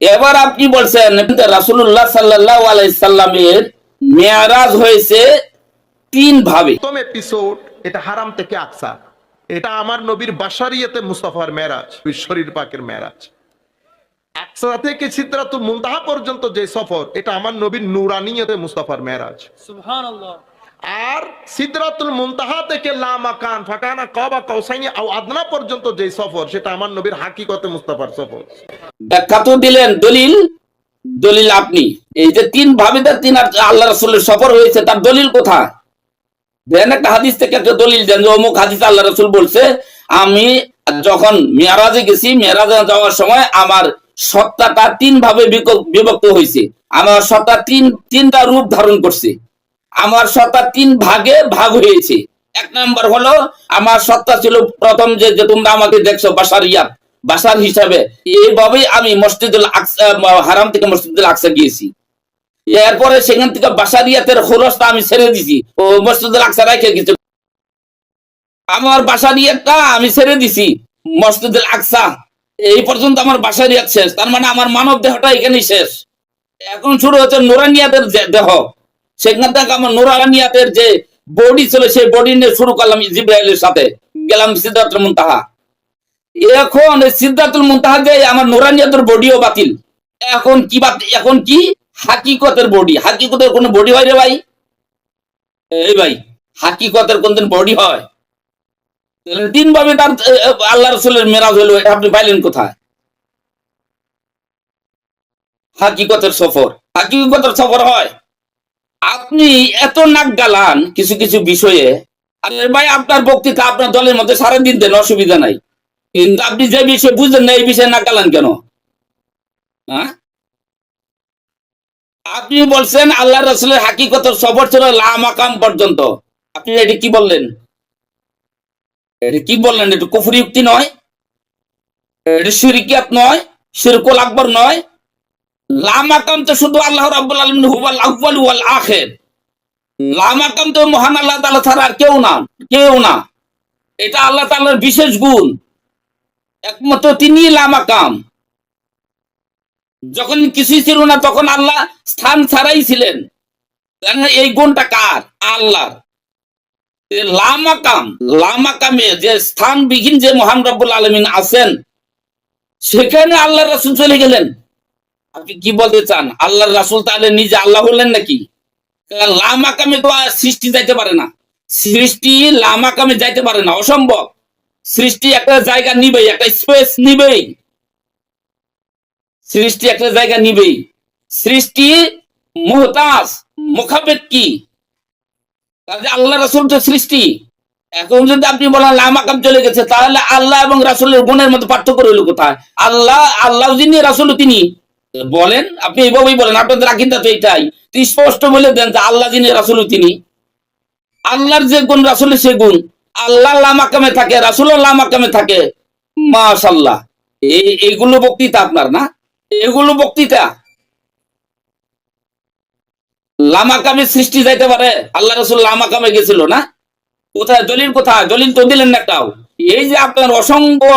এবার আপনি বলছেন রাসূলুল্লাহ সাল্লাল্লাহু আলাইহি সাল্লামের মেয়ারাজ হয়েছে তিন ভাবে। প্রথম এপিসোড এটা হারাম থেকে আকসা। এটা আমার নবীর বাসারিয়াতে মুস্তাফার মেরাজ শরীর পাকের মেরাজ আকসা থেকে মুনতাহা পর্যন্ত যে সফর এটা আমার নবীর নুরানিয়তে মুস্তাফার মেরাজ সুবহানাল্লাহ। আর সিদ্রাতুল মুনতাহা থেকে লামাকান ফাকানা কাবা কাউসাইনি আও আদনা পর্যন্ত যে সফর সেটা আমার নবীর হাকিকতে মুস্তাফার সফর। ব্যাখ্যা তো দিলেন দলিল দলিল আপনি। এই যে তিন ভাবে তিন আর আল্লাহ রসুলের সফর হয়েছে তার দলিল কোথায়? দেন একটা হাদিস থেকে একটা দলিল দেন যে অমুক হাদিস আল্লাহ রসুল বলছে আমি যখন মেয়ারাজে গেছি মেয়ারাজে যাওয়ার সময় আমার সত্তাটা তিন ভাবে বিক- বিভক্ত হয়েছে। আমার সত্তা তিন তিনটা রূপ ধারণ করছে। আমার সত্তা তিন ভাগে ভাগ হয়েছে। এক নাম্বার হলো, আমার সত্তা ছিল প্রথম যে তোমরা আমাকে দেখছ বাসারিয়াত বাসার হিসাবে। এইভাবেই আমি মসজিদুল হারাম থেকে মসজিদুল আকসা গিয়েছি। এরপরে সেখান থেকে বাসারিয়াতের খরচটা আমি ছেড়ে দিছি। ও মসজিদুল আকসা রেখে গেছি। আমার বাসারিয়াতটা আমি ছেড়ে দিছি, মসজিদুল আকসা। এই পর্যন্ত আমার বাসারিয়াত শেষ। তার মানে আমার মানব দেহটা এখানেই শেষ। এখন শুরু হচ্ছে নুরানিয়াতের যে দেহ। সেখান থেকে আমার নুরানিয়াতের যে বডি ছিল, সেই বডি নিয়ে শুরু করলাম জিব্রাইলের সাথে। গেলাম সিদ্ধার্থ মুনতাহা। এখন সিদ্ধাতুল মুনতাহা যে আমার নুরানিয়াতের বডিও বাতিল। এখন কি এখন কি? হাকিকতের বডি। হাকিকতের কোনো বডি হয় রে ভাই? এই ভাই, হাকিকতের কোনদিন বডি হয়? তিন ভাবে তার আল্লাহ রসুলের মেরাজ হলো আপনি পাইলেন কোথায়? হাকিকতের সফর। হাকিকতের সফর হয়। আপনি এত নাক গালান কিছু কিছু বিষয়ে, আরে ভাই, আপনার বক্তৃতা আপনার দলের মধ্যে সারাদিন দেন, অসুবিধা নাই। কিন্তু আপনি যে বিষয়ে বুঝলেন না, এই বিষয়ে নাক গালান কেন? হ্যাঁ? আপনি বলছেন আল্লাহ রসুলের হাকিকতের সফর ছিল লামাকাম পর্যন্ত। আপনি এটি কি বললেন? এটা কি বললেন? এটা কুফরি উক্তি নয়। এটা শিরকিয়াত নয় শিরকুল আকবর নয় লামাকাম তো শুধু আল্লাহ রাব্বুল আলামিন ওয়াল আখির। লামাকাম তো মহান আল্লাহ ছাড়া আর কেউ না কেউ না। এটা আল্লাহ বিশেষ গুণ। একমাত্র তিনি লামাকাম। যখন কিছুই ছিল না, তখন আল্লাহ স্থান ছাড়াই ছিলেন। এই গুণটা কার? আল্লাহর। লামাকাম, লামাকামে যে স্থান স্থানবিহীন যে মহান রব্বুল আলমিন আছেন, সেখানে আল্লাহ রাসূল চলে গেলেন। আপনি কি বলতে চান? আল্লাহ রাসুল তাহলে নিজে আল্লাহ হলেন নাকি? লামাকামে তো আর সৃষ্টি যাইতে পারে না। সৃষ্টি লামাকামে যাইতে পারে না। অসম্ভব। সৃষ্টি একটা জায়গা নিবেই, একটা স্পেস নিবেই। সৃষ্টি একটা জায়গা নিবেই। সৃষ্টি মোহতাজ মুখাবেদ কি আল্লাহ রাসূল তো সৃষ্টি। এখন যদি আপনি বলেন লামাকাম চলে গেছে, তাহলে আল্লাহ এবং রাসুলের গুণের মধ্যে পার্থক্য রইল কোথায়? আল্লাহ আল্লাহ যিনি রাসূল তিনি। বলেন, আপনি এইভাবেই বলেন, আপনাদের আকিদা তো এটাই তো স্পষ্ট বলে দেন যে আল্লাহ যিনি রাসূল তিনি। আল্লাহর যে গুণ, রাসূলের সে গুণ। আল্লাহ লামাকামে থাকে রাসূল লামাকামে থাকে। মাশাল্লাহ এই, এইগুলো বক্তৃতা আপনার না? এগুলো বক্তৃতা। লামাকামে সৃষ্টি যাইতে পারে, আল্লাহ রসুল লামাকামে গেছিল না? কোথায়? দলিল কোথায়? দলিল তো দিলেন না একটাও। এই যে আপনার অসংখ্য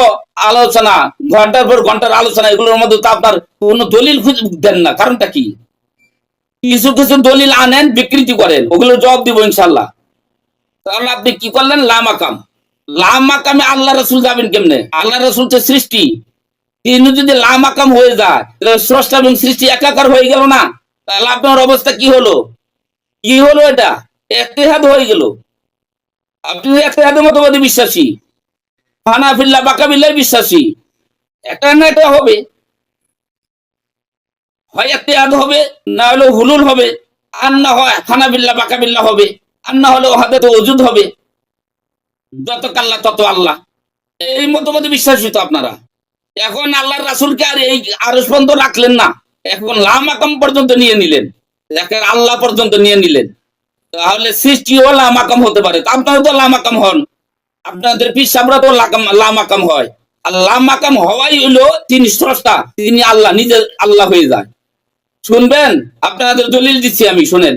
আলোচনা, ঘণ্টার পর ঘণ্টার আলোচনা, এগুলোর মধ্যে তো আপনার কোনো দলিল খুঁজে দেন না। কারণটা কি? কিছু কিছু দলিল আনেন, বিকৃতি করেন ওগুলো জবাব দিব ইনশাল্লাহ তাহলে আপনি কি করলেন? লামাকাম। লামাকামে আল্লাহ রসুল যাবেন কেমনে? আল্লাহ রসুল তো সৃষ্টি, তিনি যদি লামাকাম হয়ে যায় স্রষ্টা এবং সৃষ্টি একাকার হয়ে গেল না? তাহলে আপনার অবস্থা কি হলো? কি হলো এটা? এতেহাদ হয়ে গেল। আপনি এতেহাদের মতবাদে বিশ্বাসী। হানাফিল্লা বাকাবিল্লায় বিশ্বাসী। একটা না এটা হবে। হয় এতেহাদ হবে, না হলে হুলুল হবে। আর না হয় হানাবিল্লা বাকাবিল্লা হবে। আর না হলে হাতে তো ওজুদ হবে। যত কাল্লা, তত আল্লাহ। এই মতবাদে বিশ্বাসী তো আপনারা। এখন আল্লাহর রাসুলকে আর এই আরস পর্যন্ত রাখলেন না। এখন লামাকাম পর্যন্ত নিয়ে নিলেন। আল্লাহ পর্যন্ত নিয়ে নিলেন। তাহলে সৃষ্টিও লামাকাম হতে পারে। আপনারা তো লামাকাম হন। আপনাদের পিসাবরা তো লামাকাম হয়। আর লামাকাম হওয়াই হলো তিনি স্রষ্টা তিনি আল্লাহ নিজে আল্লাহ হয়ে যায়। শুনবেন? আপনাদের দলিল দিচ্ছি আমি শুনেন।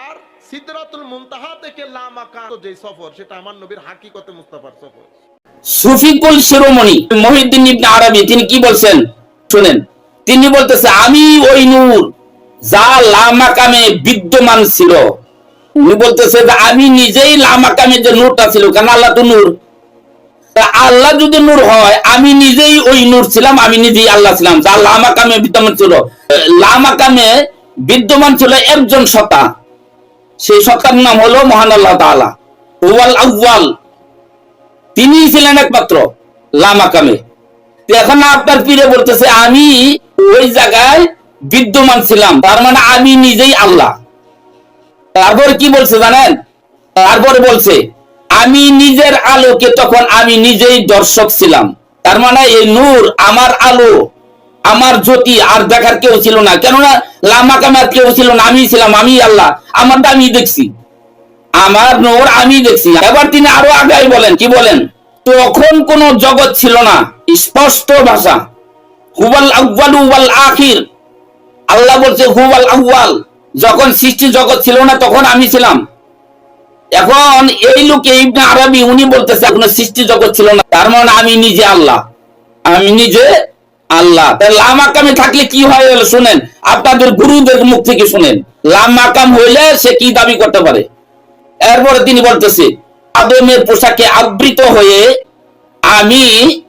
আর সিদ্রাতুল মুনতাহা থেকে লামাকান যে সফর সেটা আমার নবীর হাকিকতে মুস্তাফার সফর। সুফিকুল শিরোমণি মহিউদ্দিন ইবনে আরবি তিনি কি বলছেন? শুনেন। তিনি বলতেছে আমি ওই নূর যা লামাকামে বিদ্যমান ছিল। উনি বলতেছে যে আমি নিজেই লামাকামে যে নূরটা ছিল কারণ আল্লাহ তো নূর? আল্লাহ যদি নূর হয়, আমি নিজেই ওই নূর ছিলাম, আমি নিজেই আল্লাহ ছিলাম। যা লামাকামে বিদ্যমান ছিল। লামাকামে বিদ্যমান ছিল একজন সত্তা। সেই সত্তার নাম হলো মহান আল্লাহ তাআলা। ওয়াল আউয়াল। তিনি ছিলেন একমাত্র লামাকামে তো এখন আপনার পীরে বলতেছে, আমি ওই জায়গায় বিদ্যমান ছিলাম। তার মানে আমি নিজেই আল্লাহ। তারপরে কি বলছে জানেন? তারপরে বলছে, আমি নিজের আলোকে তখন আমি নিজেই দর্শক ছিলাম। তার মানে এই নূর আমার আলো, আমার জ্যোতি আর দেখার কেউ ছিল না। কেননা লামা কামার কেউ ছিল না আমি ছিলাম, আমি আল্লাহ। আমারটা আমি দেখছি। আমার নূর আমি দেখছি। এবার তিনি আরও আগাই বলেন, কি বলেন? তখন কোন জগৎ ছিল না, স্পষ্ট ভাষা। হুবাল আউ্বাল ওয়াল আখির। আল্লাহ বলছে হুবাল আউ্বাল যখন সৃষ্টি জগৎ ছিল না, তখন আমি ছিলাম। এখন এই লোকে ইবনে আরবি, উনি বলতেছে কোনো সৃষ্টি জগৎ ছিল না। তার মানে আমি নিজে আল্লাহ। আমি নিজে আল্লাহ। তাহলে লামাকামে থাকলে কি হয় শুনেন? আপনাদের গুরুদের মুখ থেকে শুনেন। লামাকাম হইলে সে কি দাবি করতে পারে? এরপরে তিনি বলতেছে, আদমের পোশাকে আবৃত হয়ে আমি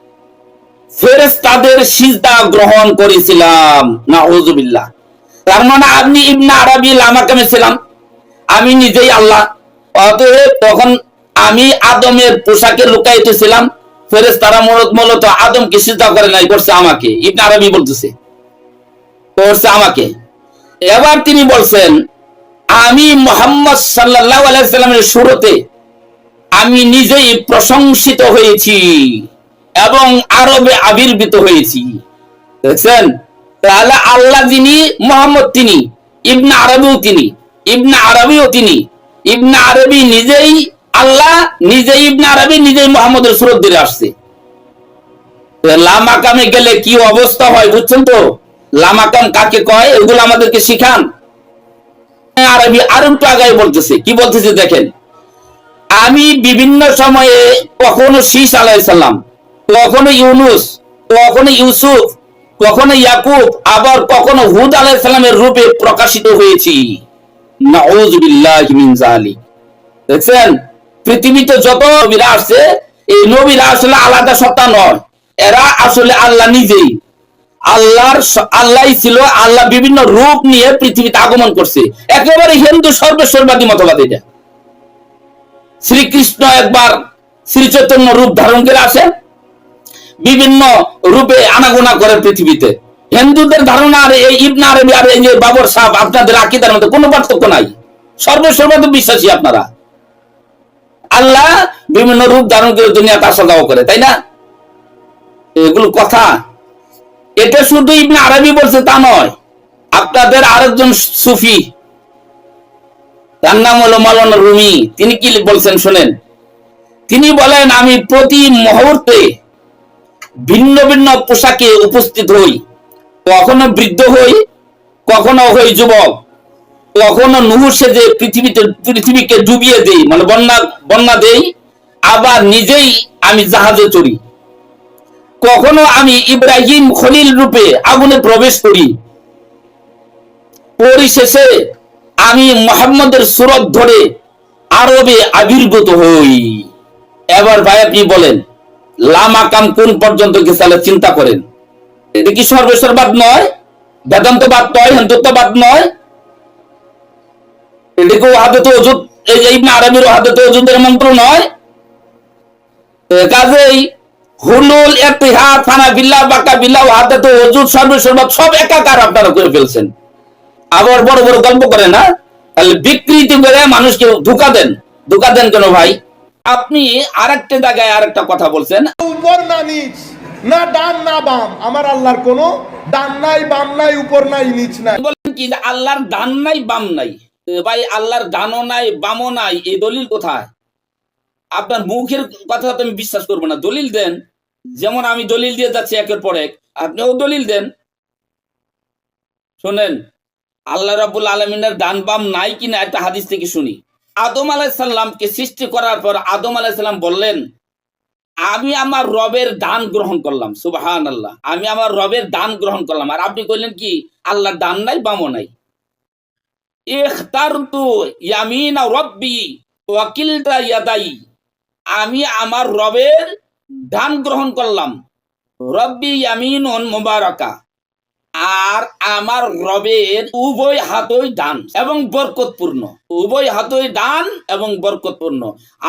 ফেরেশতাদের সিজদা গ্রহণ করেছিলাম। নাউজুবিল্লাহ। তার মানে আপনি ইবনে আরবি ছিলাম। আমি নিজেই আল্লাহ। অতএব তখন আমি আদমের পোশাকে ছিলাম। ফেরেস তারা মূলত সিজদা করে নাই, করছে আমাকে। ইবনে আরবি বলতেছে। করছে আমাকে। এবার তিনি বলছেন, আমি মোহাম্মদ সাল্লাল্লাহু আলাইহি সাল্লামের শুরুতে আমি নিজেই প্রশংসিত হয়েছি এবং আরবে আবির্ভূত হয়েছি। দেখছেন? তাহলে আল্লাহ যিনি, মোহাম্মদ তিনি, ইবনে আরবিও তিনি, ইবনে আরবিও তিনি, ইবনে আরবি নিজেই আল্লাহ, নিজেই ইবনে আরবি, নিজেই মোহাম্মদের সুরত ধরে আসছে। লামাকামে গেলে কি অবস্থা হয় বুঝছেন তো? লামাকাম কাকে কয়? এগুলো আমাদেরকে শিখান। আরবি আরও একটু আগায় বলতেছে। কি বলতেছে দেখেন? আমি বিভিন্ন সময়ে কখনো শীষ আলাইসাল্লাম কখনো ইউনুস, কখনো ইউসুফ কখনো ইয়াকুব, আবার কখনো হুদ আলাইসাল্লামের রূপে প্রকাশিত হয়েছি। দেখছেন? পৃথিবীতে যত নবীরা আসছে, এই নবীরা আসলে আলাদা সত্তা নয়। এরা আসলে আল্লাহ নিজেই। আল্লাহর আল্লাহই ছিল, আল্লাহ বিভিন্ন রূপ নিয়ে পৃথিবীতে আগমন করছে। একেবারে হিন্দু সর্বেশ্বরবাদী মতবাদ এটা। শ্রীকৃষ্ণ একবার শ্রী চৈতন্য রূপ ধারণ করে আসে বিভিন্ন রূপে আনাগোনা করে পৃথিবীতে। হিন্দুদের ধারণা আর এই ইবনা আরবি আর এই বাবর সাহেব আপনাদের আকিদার মধ্যে কোনো পার্থক্য নাই। সর্বসর্বাদ বিশ্বাসী আপনারা। আল্লাহ বিভিন্ন রূপ ধারণ করে দুনিয়াতে আসা যাওয়া করে, তাই না? এগুলো কথা। এটা শুধু ইবনে আরবি বলছে তা নয়, আপনাদের আরেকজন সুফি, তার নাম হলো মালানা রুমি, তিনি কি বলছেন শোনেন? তিনি বলেন, আমি প্রতি মুহূর্তে ভিন্ন ভিন্ন পোশাকে উপস্থিত হই। কখনো বৃদ্ধ হই, কখনো হই যুবক। কখনো নুহু সেজে পৃথিবীতে পৃথিবীকে ডুবিয়ে দেই মানে বন্যা বন্যা দেই। আবার নিজেই আমি জাহাজে চড়ি। কখনো আমি ইব্রাহিম খলিল রূপে আগুনে প্রবেশ করি। পরিশেষে আমি মোহাম্মদের সুরত ধরে আরবে আবির্ভূত হই। এবার ভাই আপনি বলেন লামাকাম কোন পর্যন্ত গেছে চিন্তা করেন। এটা কি সর্বেশ্বরবাদ নয়? বেদান্তবাদ নয়, হিন্দুত্ববাদ নয়? ওহাদত এই ওহাদত মন্ত্র নয়? কাজেই হুলুল বাকা ওহাদত সব একাকার আপনারা করে ফেলছেন। আবার বড় বড় গল্প করে না? তাহলে বিকৃতি করে মানুষকে ধোকা দেন। ধোকা দেন কেন ভাই? আপনি আরেকটা জায়গায় আরেকটা কথা বলছেন। উপর না নিচ না ডান না বাম আমার আল্লাহর কোনো ডান নাই বাম নাই উপর নাই নিচ নাই। বলেন কি আল্লাহর ডান নাই বাম নাই? ভাই আল্লাহর ডানও নাই বামও নাই এই দলিল কোথায়? আপনার মুখের কথা তো আমি বিশ্বাস করব না। দলিল দেন। যেমন আমি দলিল দিয়ে যাচ্ছি একের পর এক আপনিও দলিল দেন। শোনেন আল্লাহ রাবুল আলমিনের ডান বাম নাই কিনা একটা হাদিস থেকে শুনি। আদম আলাইসাল্লামকে সৃষ্টি করার পর আদম আলাইসাল্লাম বললেন, আমি আমার রবের দান গ্রহণ করলাম সুবাহান আল্লাহ আমি আমার রবের দান গ্রহণ করলাম। আর আপনি কইলেন কি আল্লাহ দান নাই বামো নাই। ইয়ামিনা আমি আমার রবের দান গ্রহণ করলাম। রব্বি ইয়ামিনুন মুবারাকা। আর আমার রবের উভয় হাতই দান এবং বরকতপূর্ণ। উভয় হাতই দান এবং বরকতপূর্ণ।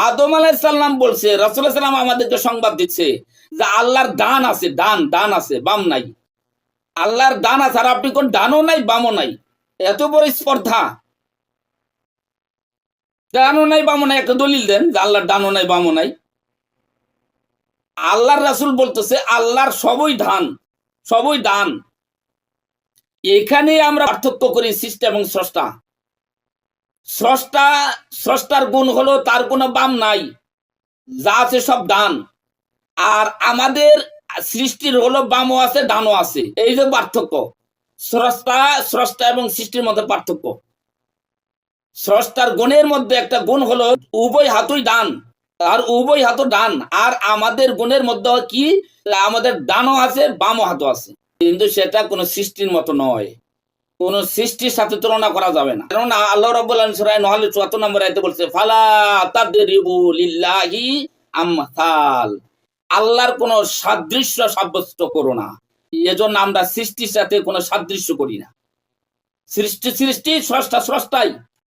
আদম আলাইসাল্লাম বলছে রসুল্লাহ সাল্লাম আমাদেরকে সংবাদ দিচ্ছে যে আল্লাহর দান আছে, দান দান আছে, বাম নাই। আল্লাহর দান আছে, আর আপনি কোন দানও নাই, বামও নাই। এত বড় স্পর্ধা। দানও নাই, বামও নাই, একটা দলিল দেন যে আল্লাহর ডানও নাই, বামও নাই। আল্লাহর রাসূল বলতেছে, আল্লাহর সবই দান সবই দান। এখানে আমরা পার্থক্য করি সৃষ্টি এবং স্রষ্টা। স্রষ্টা, স্রষ্টার গুণ হলো তার কোনো বাম নাই, যা আছে সব দান আর আমাদের সৃষ্টির হলো বামও আছে, ডানও আছে। এই যে পার্থক্য। স্রষ্টা স্রষ্টা এবং সৃষ্টির মধ্যে পার্থক্য। স্রষ্টার গুণের মধ্যে একটা গুণ হলো উভয় হাতই ডান, আর উভয় হাতও ডান। আর আমাদের গুণের মধ্যে কি? আমাদের ডানও আছে, বামও হাতও আছে। কিন্তু সেটা কোনো সৃষ্টির মতো নয়। কোন সৃষ্টির সাথে তুলনা করা যাবে না। কারণ আল্লাহ রাব্বুল আলামিন সূরা নহল 74 নম্বর আয়াতে বলছে, ফালা তাদরিবু আল্লাহর কোনো সাদৃশ্য সাব্যস্ত করো না। এজন্য আমরা সৃষ্টির সাথে কোনো সাদৃশ্য করি না। সৃষ্টি সৃষ্টি, স্রষ্টা স্রষ্টাই।